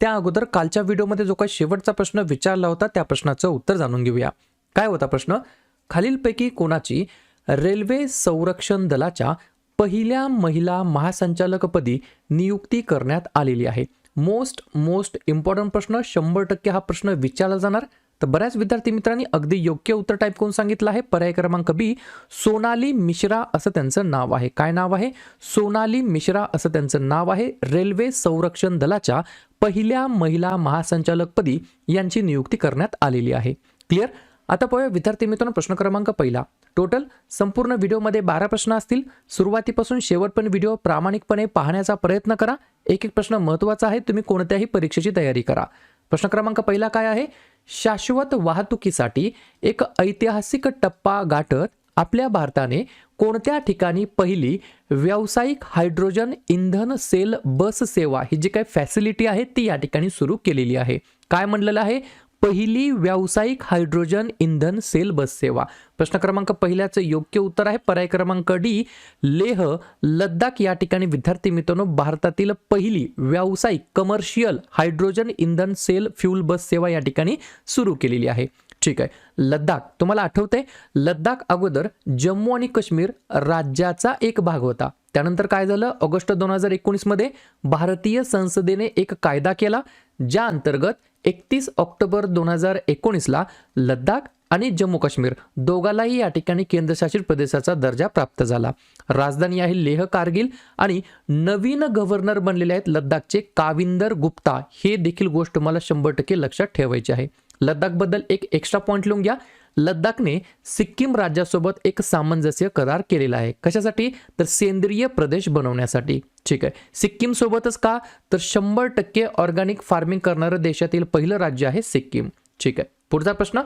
त्या अगोदर कालच्या व्हिडिओमध्ये जो काही शेवटचा प्रश्न विचारला होता त्या प्रश्नाचं उत्तर जाणून घेऊया. काय होता प्रश्न? खालीलपैकी कोणाची रेल्वे संरक्षण दलाच्या पहिल्या महिला महासंचालकपदी नियुक्ती करण्यात आलेली आहे? मोस्ट मोस्ट इम्पॉर्टंट प्रश्न शंभर टक्के हा प्रश्न विचारला जाणार. तर बऱ्याच विद्यार्थी मित्रांनी अगदी योग्य उत्तर टाईप करून सांगितलं आहे. पर्याय क्रमांक बी सोनाली मिश्रा असं त्यांचं नाव आहे. काय नाव आहे? सोनाली मिश्रा असं त्यांचं नाव आहे. रेल्वे संरक्षण दलाच्या पहिल्या महिला महासंचालकपदी यांची नियुक्ती करण्यात आलेली आहे. क्लिअर आता पाहूया विद्यार्थी मित्रांनो प्रश्न क्रमांक पहिला. टोटल संपूर्ण व्हिडिओमध्ये बारा प्रश्न असतील. सुरुवातीपासून शेवटपर्यंत व्हिडिओ प्रामाणिकपणे पाहण्याचा प्रयत्न करा. एक एक प्रश्न महत्त्वाचा आहे. तुम्ही कोणत्याही परीक्षेची तयारी करा. प्रश्न क्रमांक पहिला काय आहे? शाश्वत वाहतुकीसाठी एक ऐतिहासिक टप्पा गाठत आपल्या भारताने कोणत्या ठिकाणी पहिली व्यावसायिक हायड्रोजन इंधन सेल बस सेवा ही जी काही फॅसिलिटी आहे ती या ठिकाणी सुरू केलेली आहे. काय म्हणलेलं आहे? पहिली व्यावसायिक हायड्रोजन इंधन सेल बस सेवा. प्रश्न क्रमांक पहिल्याचं योग्य उत्तर आहे. पर्याय क्रमांक डी लेह लद्दाख या ठिकाणी विद्यार्थी मित्रांनो भारतातील पहिली व्यावसायिक कमर्शियल हायड्रोजन इंधन सेल फ्यूल बस सेवा या ठिकाणी सुरू केलेली आहे. ठीक आहे. लद्दाख तुम्हाला आठवतंय? लद्दाख अगोदर जम्मू आणि काश्मीर राज्याचा एक भाग होता. त्यानंतर काय झालं? ऑगस्ट दोन हजार एकोणीसमध्ये भारतीय संसदेने एक कायदा केला ज्या अंतर्गत एकतीस ऑक्टोबर दोन हजार एकोणीसला लद्दाख आणि जम्मू काश्मीर दोघालाही या ठिकाणी केंद्रशासित प्रदेशाचा दर्जा प्राप्त झाला. राजधानी आहे लेह कारगिल आणि नवीन गव्हर्नर बनलेले आहेत लद्दाखचे काविंदर गुप्ता. हे देखील गोष्ट मला शंभर टक्के लक्षात ठेवायची आहे. लद्दाखबद्दल एक एक्स्ट्रा पॉईंट लिहून घ्या. लद्दाखने सिक्कीम राज्यासोबत एक सामंजस्य करार केलेला आहे. कशासाठी? तर सेंद्रिय प्रदेश बनवण्यासाठी. ठीक आहे. सिक्कीम सोबतच का? तर शंभर टक्के ऑर्गॅनिक फार्मिंग करणारं देशातील पहिलं राज्य आहे सिक्कीम. ठीक आहे. पुढचा प्रश्न.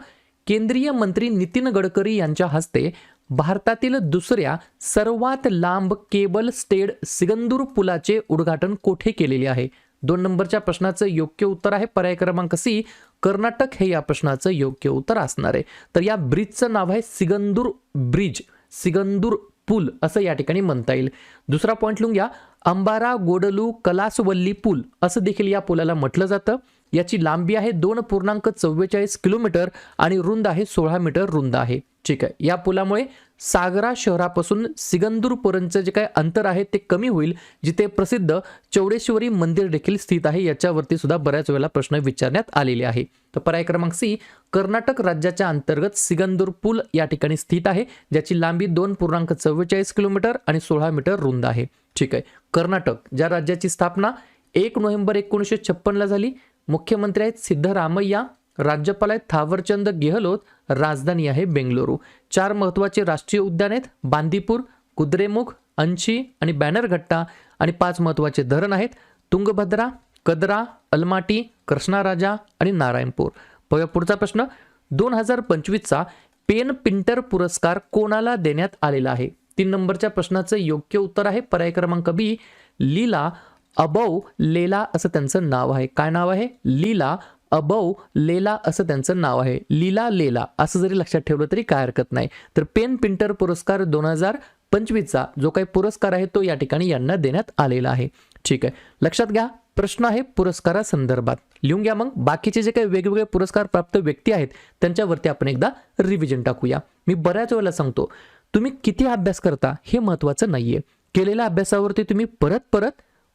केंद्रीय मंत्री नितीन गडकरी यांच्या हस्ते भारतातील दुसऱ्या सर्वात लांब केबल स्टेड सिगंदूर पुलाचे उद्घाटन कोठे केलेले आहे? दोन नंबरच्या प्रश्नाचं योग्य उत्तर आहे पर्याय क्रमांक सी कर्नाटक हे या प्रश्नाचं योग्य उत्तर असणार आहे. तर या ब्रिजचं नाव आहे सिगंदूर ब्रिज सिगंदूर पूल असं या ठिकाणी म्हणता येईल. दुसरा पॉईंट लिहून घ्या अंबारा गोडलू कलासवल्ली पूल असं देखील या पुलाला म्हटलं जातं. याची लांबी आहे दोन पूर्णांक चव्वेचाळीस किलोमीटर आणि रुंद आहे सोळा मीटर रुंद आहे. ठीक आहे. या पुलामुळे सागरा शहरापासून सिगंदूरपर्यंतचं जे काही अंतर आहे ते कमी होईल जिथे प्रसिद्ध चौडेश्वरी मंदिर देखील स्थित आहे. याच्यावरती सुद्धा बऱ्याच वेळेला प्रश्न विचारण्यात आलेले आहे. तर पर्याय क्रमांक सी कर्नाटक राज्याच्या अंतर्गत सिगंदूर पूल या ठिकाणी स्थित आहे ज्याची लांबी दोन पूर्णांक चव्वेचाळीस किलोमीटर आणि सोळा मीटर रुंद आहे. ठीक आहे. कर्नाटक ज्या राज्याची स्थापना एक नोव्हेंबर एकोणीसशे छप्पनला झाली मुख्यमंत्री आहेत सिद्धरामय्या राज्यपाल आहेत थावरचंद गेहलोत राजधानी आहे बेंगलुरू. चार महत्त्वाचे राष्ट्रीय उद्यान आहेत बांदीपूर कुद्रेमुख अंशी आणि बॅनरघट्टा. आणि पाच महत्त्वाचे धरण आहेत तुंगभद्रा कदरा अलमाटी कृष्णाराजा आणि नारायणपूर. पाहूया पुढचा प्रश्न. दोन हजार पंचवीसचा पेन पिंटर पुरस्कार कोणाला देण्यात आलेला आहे? तीन नंबरच्या प्रश्नाचं योग्य उत्तर आहे. पर्याय क्रमांक बी लीला अबौ लेला असं त्यांचं नाव आहे. काय नाव आहे? लीला. अबौ लेला असं त्यांचं नाव आहे. लीला लेला. असं जरी लक्षात ठेवलं तरी काय हरकत नाही. तर पेन पिंटर पुरस्कार दोन हजार पंचवीसचा जो काही पुरस्कार आहे तो या ठिकाणी यांना देण्यात आलेला आहे. ठीक आहे. लक्षात घ्या. प्रश्न आहे पुरस्कारासंदर्भात. लिहून घ्या मग. बाकीचे जे काही वेगवेगळे पुरस्कार प्राप्त व्यक्ती आहेत त्यांच्यावरती आपण एकदा रिव्हिजन टाकूया. मी बऱ्याच वेळेला सांगतो तुम्ही किती अभ्यास करता हे महत्त्वाचं नाहीये. केलेल्या अभ्यासावरती तुम्ही परत परत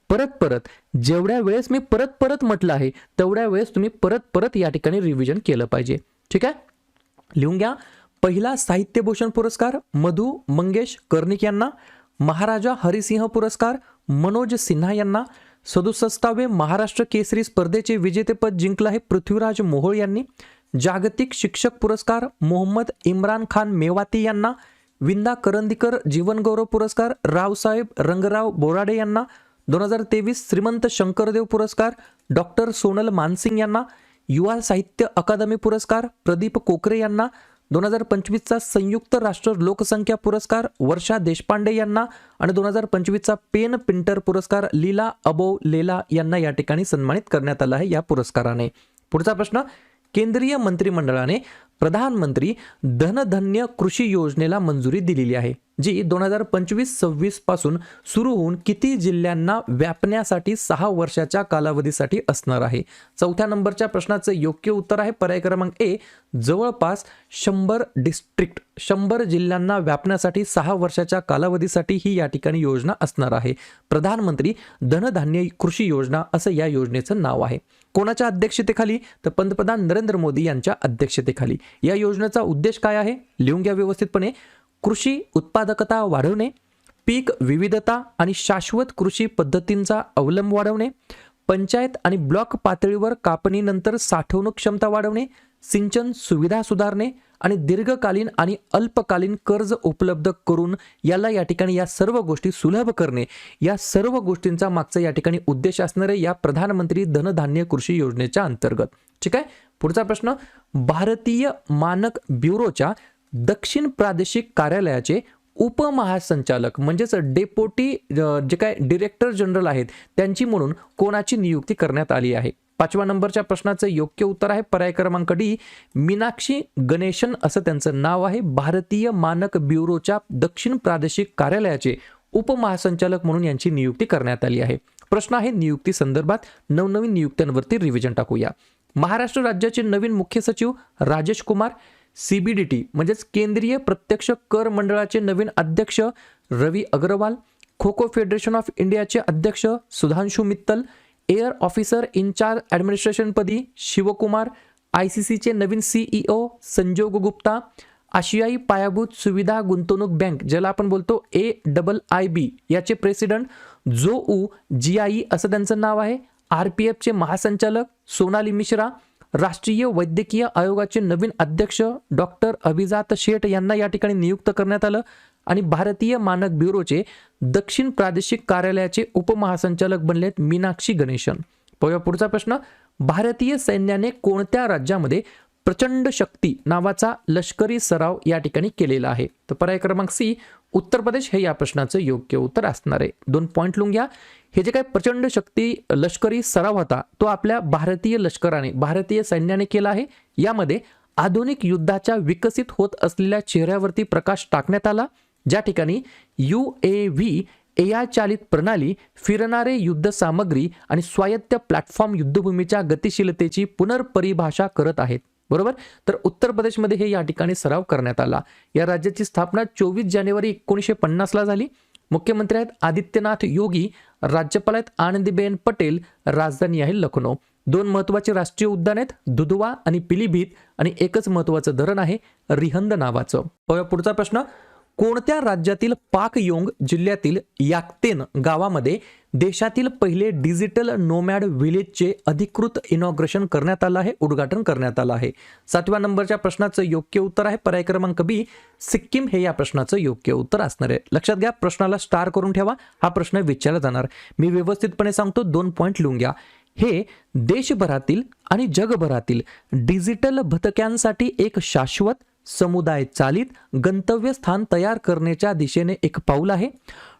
परत परत जेवढ्या वेळेस मी परत परत म्हटलं आहे तेवढ्या वेळेस तुम्ही परत परत या ठिकाणी रिव्हिजन केलं पाहिजे. ठीक आहे? लिहून घ्या. पहिला साहित्यभूषण पुरस्कार मधु मंगेश कर्णिक यांना. महाराजा हरिसिंह पुरस्कार मनोज सिन्हा यांना. सदुसष्टावे महाराष्ट्र केसरी स्पर्धेचे विजेतेपद जिंकलं आहे पृथ्वीराज मोहोळ यांनी. जागतिक शिक्षक पुरस्कार मोहम्मद इम्रान खान मेवाती यांना. विंदा करंदीकर जीवनगौरव पुरस्कार रावसाहेब रंगराव बोराडे यांना. दोन हजार तेवीस श्रीमंत शंकरदेव पुरस्कार डॉक्टर सोनल मानसिंग यांना युवा साहित्य अकादमी पुरस्कार प्रदीप कोकरे यांना दोन हजार पंचवीसचा संयुक्त राष्ट्र लोकसंख्या पुरस्कार वर्षा देशपांडे यांना आणि दोन हजार पंचवीसचा पेन पिंटर पुरस्कार लीला अबो लेला यांना या ठिकाणी सन्मानित करण्यात आलं आहे या पुरस्काराने. पुढचा प्रश्न केंद्रीय मंत्रिमंडळाने प्रधानमंत्री धनधन्य कृषी योजनेला मंजुरी दिलेली आहे जी दोन हजार पंचवीस सव्वीसपासून सुरू होऊन किती जिल्ह्यांना व्यापण्यासाठी सहा वर्षाच्या कालावधीसाठी असणार आहे. चौथ्या नंबरच्या प्रश्नाचं योग्य उत्तर आहे पर्याय क्रमांक ए जवळपास शंभर डिस्ट्रिक्ट शंभर जिल्ह्यांना व्यापण्यासाठी सहा वर्षाच्या कालावधीसाठी ही या ठिकाणी योजना असणार आहे. प्रधानमंत्री धनधान्य कृषी योजना असं या योजनेचं नाव आहे. कोणाच्या अध्यक्षतेखाली? तर पंतप्रधान नरेंद्र मोदी यांच्या अध्यक्षतेखाली. या योजनेचा उद्देश काय आहे? लिहून घ्या व्यवस्थितपणे. कृषी उत्पादकता वाढवणे पीक विविधता आणि शाश्वत कृषी पद्धतींचा अवलंब वाढवणे पंचायत आणि ब्लॉक पातळीवर कापणीनंतर साठवणूक क्षमता वाढवणे सिंचन सुविधा सुधारणे आणि दीर्घकालीन आणि अल्पकालीन कर्ज उपलब्ध करून याला या ठिकाणी या सर्व गोष्टी सुलभ करणे. या सर्व गोष्टींचा मागचा या ठिकाणी उद्देश असणारे या प्रधानमंत्री धनधान्य कृषी योजनेच्या अंतर्गत. ठीक आहे? पुढचा प्रश्न. भारतीय मानक ब्युरोच्या दक्षिण प्रादेशिक कार्यालयाचे उपमहासंचालक म्हणजेच डेपोटी जे काय डिरेक्टर जनरल आहेत त्यांची म्हणून कोणाची नियुक्ती करण्यात आली आहे? पाचव्या नंबरच्या प्रश्नाचं योग्य उत्तर आहे. पर्याय क्रमांक डी मीनाक्षी गणेशन असं त्यांचं नाव आहे. भारतीय मानक ब्युरोच्या दक्षिण प्रादेशिक कार्यालयाचे उपमहासंचालक म्हणून यांची नियुक्ती करण्यात आली आहे. प्रश्न आहे नियुक्ती संदर्भात नवनवीन नियुक्त्यांवरती रिव्हिजन टाकूया. महाराष्ट्र राज्याचे नवीन मुख्य सचिव राजेश कुमार सीबीडीटी म्हणजेच केंद्रीय प्रत्यक्ष कर मंडळाचे नवीन अध्यक्ष रवी अग्रवाल खो खो फेडरेशन ऑफ इंडियाचे अध्यक्ष Sudhanshu Mittal air officer incharge ॲडमिनिस्ट्रेशनपदी Shivkumar I C सीचे नवीन सीईओ संजोग गुप्ता आशियाई पायाभूत सुविधा गुंतवणूक बँक ज्याला आपण बोलतो ए डबल आय बी याचे प्रेसिडेंट जो उ जी आई असं त्यांचं नाव आहे. आर पी एफचे महासंचालक सोनाली मिश्रा राष्ट्रीय वैद्यकीय आयोगाचे नवीन अध्यक्ष डॉक्टर अभिजात शेठ यांना या ठिकाणी नियुक्त करण्यात आलं. आणि भारतीय मानक ब्युरोचे दक्षिण प्रादेशिक कार्यालयाचे उपमहासंचालक बनलेत मीनाक्षी गणेशन. पाहूया पुढचा प्रश्न. भारतीय सैन्याने कोणत्या राज्यामध्ये प्रचंड शक्ती नावाचा लष्करी सराव या ठिकाणी केलेला आहे? तर पर्याय क्रमांक सी उत्तर प्रदेश हे या प्रश्नाचं योग्य उत्तर असणार आहे. दोन पॉईंट लिहून घ्या. हे जे काय प्रचंड शक्ती लष्करी सराव होता तो आपल्या भारतीय लष्कराने भारतीय सैन्याने केला आहे. यामध्ये आधुनिक युद्धाच्या विकसित होत असलेल्या चेहऱ्यावरती प्रकाश टाकण्यात आला. ज्या ठिकाणी U A V A I चालित प्रणाली फिरणारे युद्ध सामग्री आणि स्वायत्त प्लॅटफॉर्म युद्धभूमीच्या गतिशीलतेची पुनर्परिभाषा करत आहेत. बरोबर? तर उत्तर प्रदेशमध्ये हे या ठिकाणी सराव करण्यात आला. या राज्याची स्थापना चोवीस जानेवारी एकोणीसशे पन्नासला झाली. मुख्यमंत्री आहेत आदित्यनाथ योगी राज्यपाल आहेत आनंदीबेन पटेल राजधानी आहे लखनौ. दोन महत्त्वाचे राष्ट्रीय उद्यान आहेत दुधवा आणि पिलीभीत आणि एकच महत्वाचं धरण आहे रिहंद नावाचं. पुढचा प्रश्न. कोणत्या राज्यातील पाकयोंग जिल्ह्यातील याक्तेन गावामध्ये देशातील पहिले डिजिटल नोमॅड विलेजचे अधिकृत इनॉग्रेशन करण्यात आलं आहे उद्घाटन करण्यात आलं आहे? सातव्या नंबरच्या प्रश्नाचं योग्य उत्तर आहे पर्याय क्रमांक बी सिक्कीम हे या प्रश्नाचं योग्य उत्तर असणार आहे. लक्षात घ्या प्रश्नाला स्टार करून ठेवा हा प्रश्न विचारला जाणार. मी व्यवस्थितपणे सांगतो दोन पॉईंट लिहून घ्या. हे देशभरातील आणि जगभरातील डिजिटल भतक्यांसाठी एक शाश्वत समुदाय चालित गंतव्यस्थान तयार करण्याच्या दिशेने एक पाऊल आहे.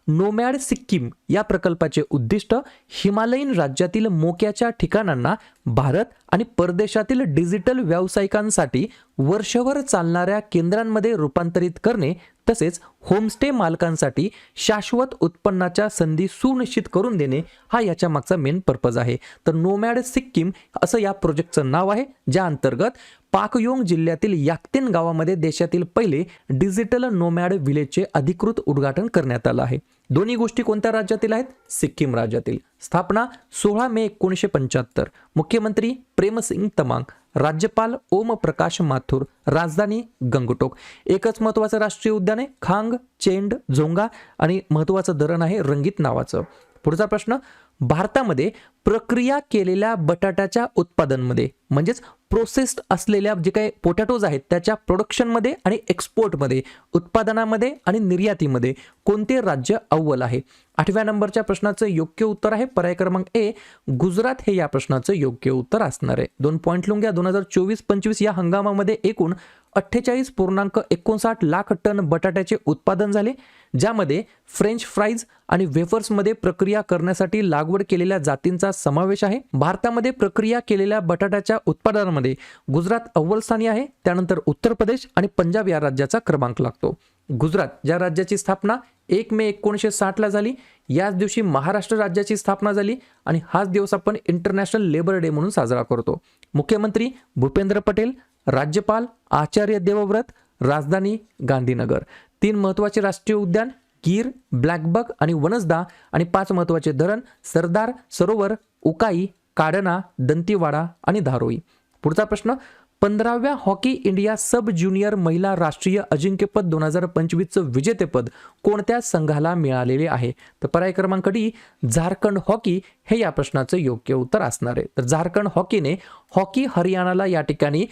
नोमॅड सिक्कीम या प्रकल्पाचे उद्दिष्ट हिमालयीन राज्यातील मोक्याच्या ठिकाणांना भारत आणि परदेशातील डिजिटल व्यावसायिकांसाठी वर्षभर चालणाऱ्या केंद्रांमध्ये रूपांतरित करणे तसेच होमस्टे मालकांसाठी शाश्वत उत्पन्नाच्या संधी सुनिश्चित करून देणे हा याच्या मागचा मेन पर्पज आहे. तर नोमॅड सिक्कीम असं या प्रोजेक्टचं नाव आहे. ज्या अंतर्गत पाकयोंग जिल्ह्यातील याक्तेन गावामध्ये देशातील पहिले डिजिटल नोमॅड विलेजचे अधिकृत उद्घाटन करण्यात आलं आहे. दोन्ही गोष्टी कोणत्या राज्यातील आहेत? सिक्कीम राज्यातील. स्थापना सोळा मे एकोणीसशे पंच्याहत्तर. मुख्यमंत्री प्रेमसिंग तमांग राज्यपाल ओम प्रकाश माथुर राजधानी गंगटोक. एकच महत्वाचं राष्ट्रीय उद्यान आहे खांग चेंड झोंगा आणि महत्वाचं धरण आहे रंगीत नावाचं. पुढचा प्रश्न भारतामध्ये प्रक्रिया केलेल्या बटाट्याच्या उत्पादनमध्ये म्हणजेच प्रोसेस्ड असलेल्या जे काही पोटॅटोज आहेत त्याच्या प्रोडक्शनमध्ये आणि एक्सपोर्टमध्ये उत्पादनामध्ये आणि निर्यातीमध्ये कोणते राज्य अव्वल आहे? आठव्या नंबरच्या प्रश्नाचं योग्य उत्तर आहे. पर्याय क्रमांक ए गुजरात हे या प्रश्नाचं योग्य उत्तर असणार आहे. दोन पॉईंट लिहून घ्या. दोन हजार चोवीस पंचवीस या हंगामामध्ये एकूण अठ्ठेचाळीस पूर्णांक एकोणसाठ लाख टन बटाट्याचे उत्पादन झाले ज्यामध्ये फ्रेंच फ्राईज आणि वेफर्समध्ये प्रक्रिया करण्यासाठी लागवड केलेल्या जातींचा समावेश आहे. भारतामध्ये प्रक्रिया केलेल्या बटाट्याच्या उत्पादनामध्ये गुजरात अव्वल स्थानी आहे त्यानंतर उत्तर प्रदेश आणि पंजाब या राज्याचा क्रमांक लागतो. गुजरात ज्या राज्याची स्थापना एक मे एकोणीसशे साठला झाली याच दिवशी महाराष्ट्र राज्याची स्थापना झाली आणि हाच दिवस आपण इंटरनॅशनल लेबर डे म्हणून साजरा करतो. मुख्यमंत्री भूपेंद्र पटेल राज्यपाल आचार्य देवव्रत राजधानी गांधीनगर. तीन महत्त्वाचे राष्ट्रीय उद्यान गीर ब्लॅकबक आणि वनसदा आणि पाच महत्त्वाचे धरण सरदार सरोवर उकाई काडना दंतीवाडा आणि धारोई. पुढचा प्रश्न पंधराव्या हॉकी इंडिया सब ज्युनियर महिला राष्ट्रीय अजिंक्यपद दोन हजार पंचवीसचं विजेतेपद कोणत्या संघाला मिळालेले आहे? तर पर्याय क्रमांक डी झारखंड हॉकी हे या प्रश्नाचं योग्य उत्तर असणार आहे. तर झारखंड हॉकीने हॉकी हरियाणाला या ठिकाणी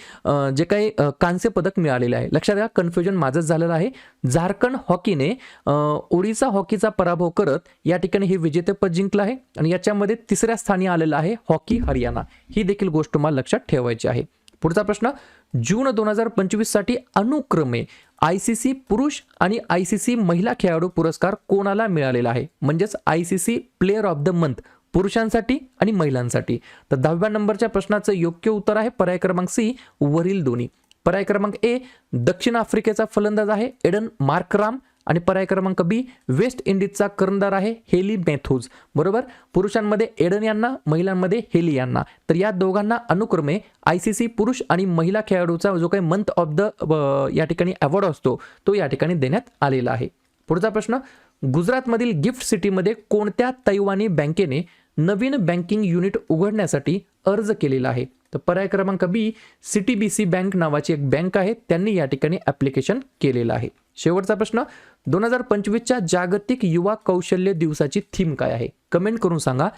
जे काही कांस्य पदक मिळालेले आहे. लक्षात घ्या कन्फ्युजन माझंच झालेलं आहे. झारखंड हॉकीने ओडिसा हॉकीचा पराभव करत या ठिकाणी हे विजेतेपद जिंकलं आहे. आणि याच्यामध्ये तिसऱ्या स्थानी आलेलं आहे हॉकी हरियाणा. ही देखील गोष्ट तुम्हाला लक्षात ठेवायची आहे. पुढचा प्रश्न जून दोन हजार पंचवीससाठी अनुक्रमे आय सी सी पुरुष आणि आय सी सी महिला खेळाडू पुरस्कार कोणाला मिळालेला आहे? म्हणजेच I C C player of the month पुरुषांसाठी आणि महिलांसाठी. तर दहाव्या नंबरच्या प्रश्नाचं योग्य उत्तर आहे पर्याय क्रमांक सी वरील दोन्ही. पर्याय क्रमांक ए दक्षिण आफ्रिकेचा फलंदाज आहे एडन मार्कराम. आणि पर्याय क्रमांक बी वेस्ट इंडिजचा कर्णधार आहे हेली मॅथ्यूज बरोबर? पुरुषांमध्ये एडन यांना महिलांमध्ये हेली यांना. तर या दोघांना अनुक्रमे आय सी सी पुरुष आणि महिला खेळाडूचा जो काही मंथ ऑफ द या ठिकाणी अवॉर्ड असतो तो या ठिकाणी देण्यात आलेला आहे. पुढचा प्रश्न गुजरातमधील गिफ्ट सिटीमध्ये कोणत्या तैवानी बँकेने नवीन बँकिंग युनिट उघडण्यासाठी अर्ज केलेला आहे? तर पर्याय क्रमांक B C T B C bank नावाची एक बँक आहे त्यांनी या ठिकाणी ॲप्लिकेशन केलेलं आहे. शेवटचा प्रश्न दोन हजार पंचवीसच्या जागतिक युवा कौशल्य दिवसाची थीम काय आहे? कमेंट करून सांगा.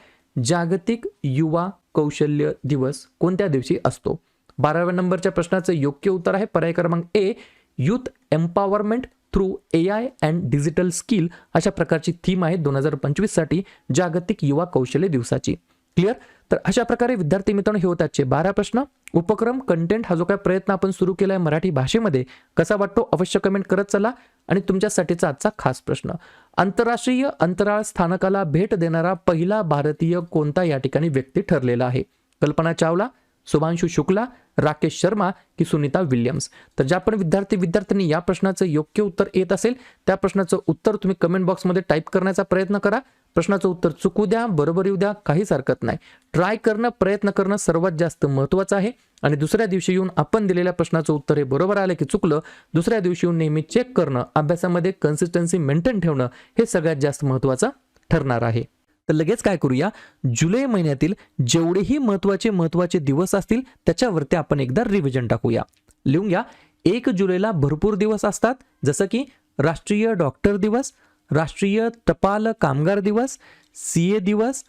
जागतिक युवा कौशल्य दिवस कोणत्या दिवशी असतो? बाराव्या नंबरच्या प्रश्नाचं योग्य उत्तर आहे. पर्याय क्रमांक A youth empowerment through A I and digital skill अशा प्रकारची थीम आहे दोन हजार पंचवीससाठी जागतिक युवा कौशल्य दिवसाची. क्लिअर तर अशा प्रकारे विद्यार्थी मित्रांनो हे होते आजचे बारा प्रश्न. उपक्रम कंटेंट हा जो काय प्रयत्न आपण सुरू केला आहे मराठी भाषेमध्ये कसा वाटतो अवश्य कमेंट करत चला. आणि तुमच्यासाठीचा आजचा खास प्रश्न. आंतरराष्ट्रीय अंतराळ स्थानकाला भेट देणारा पहिला भारतीय कोणता या ठिकाणी व्यक्ती ठरलेला आहे? कल्पना चावला शुभांशु शुक्ला राकेश शर्मा की सुनीता विल्यम्स? तर ज्या पण विद्यार्थी विद्यार्थ्यांनी या प्रश्नाचं योग्य उत्तर येत असेल त्या प्रश्नाचं उत्तर तुम्ही कमेंट बॉक्समध्ये टाईप करण्याचा प्रयत्न करा. प्रश्नाचं उत्तर चुकू द्या बरोबर येऊ द्या काहीच हरकत नाही. ट्राय करणं प्रयत्न करणं सर्वात जास्त महत्त्वाचं आहे. आणि दुसऱ्या दिवशी येऊन आपण दिलेल्या प्रश्नाचं उत्तर हे बरोबर आलं की चुकलं दुसऱ्या दिवशी येऊन नेहमी चेक करणं अभ्यासामध्ये कन्सिस्टन्सी मेंटेन ठेवणं हे सगळ्यात जास्त महत्त्वाचं ठरणार आहे. तर लगेच काय करूया? जुलै महिन्यातील जेवढेही महत्त्वाचे महत्त्वाचे दिवस असतील त्याच्यावरती आपण एकदा रिव्हिजन टाकूया. लिहून घ्या. एक जुलैला भरपूर दिवस असतात जसं की राष्ट्रीय डॉक्टर दिवस राष्ट्रीय टपाल कामगार दिवस सी ए दिवस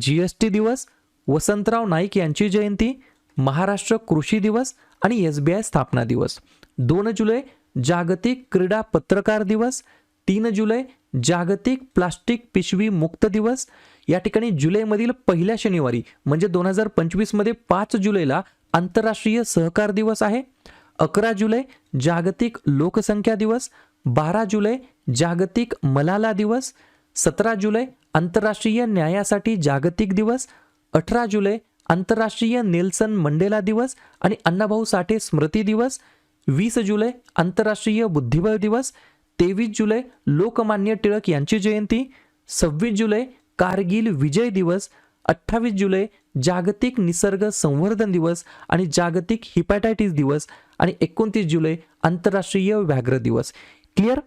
जी एस टी दिवस वसंतराव नाईक यांची जयंती महाराष्ट्र कृषी दिवस आणि एस बी आय स्थापना दिवस. दोन जुलै जागतिक क्रीडा पत्रकार दिवस. तीन जुलै जागतिक प्लास्टिक पिशवी मुक्त दिवस. या ठिकाणी जुलैमधील पहिल्या शनिवारी म्हणजे दोन हजार पंचवीसमध्ये पाच जुलैला आंतरराष्ट्रीय सहकार दिवस आहे. अकरा जुलै जागतिक लोकसंख्या दिवस. बारा जुलै जागतिक मलाला दिवस सतरा जुलै आंतरराष्ट्रीय न्यायासाठी जागतिक दिवस अठरा जुलै आंतरराष्ट्रीय नेल्सन मंडेला दिवस आणि अण्णाभाऊ साठे स्मृती दिवस वीस जुलै आंतरराष्ट्रीय बुद्धिबळ दिवस तेवीस जुलै लोकमान्य टिळक यांची जयंती सव्वीस जुलै कारगिल विजय दिवस अठ्ठावीस जुलै जागतिक निसर्ग संवर्धन दिवस आणि जागतिक हिपॅटायटिस दिवस आणि एकोणतीस जुलै आंतरराष्ट्रीय व्याघ्र दिवस. क्लिअर?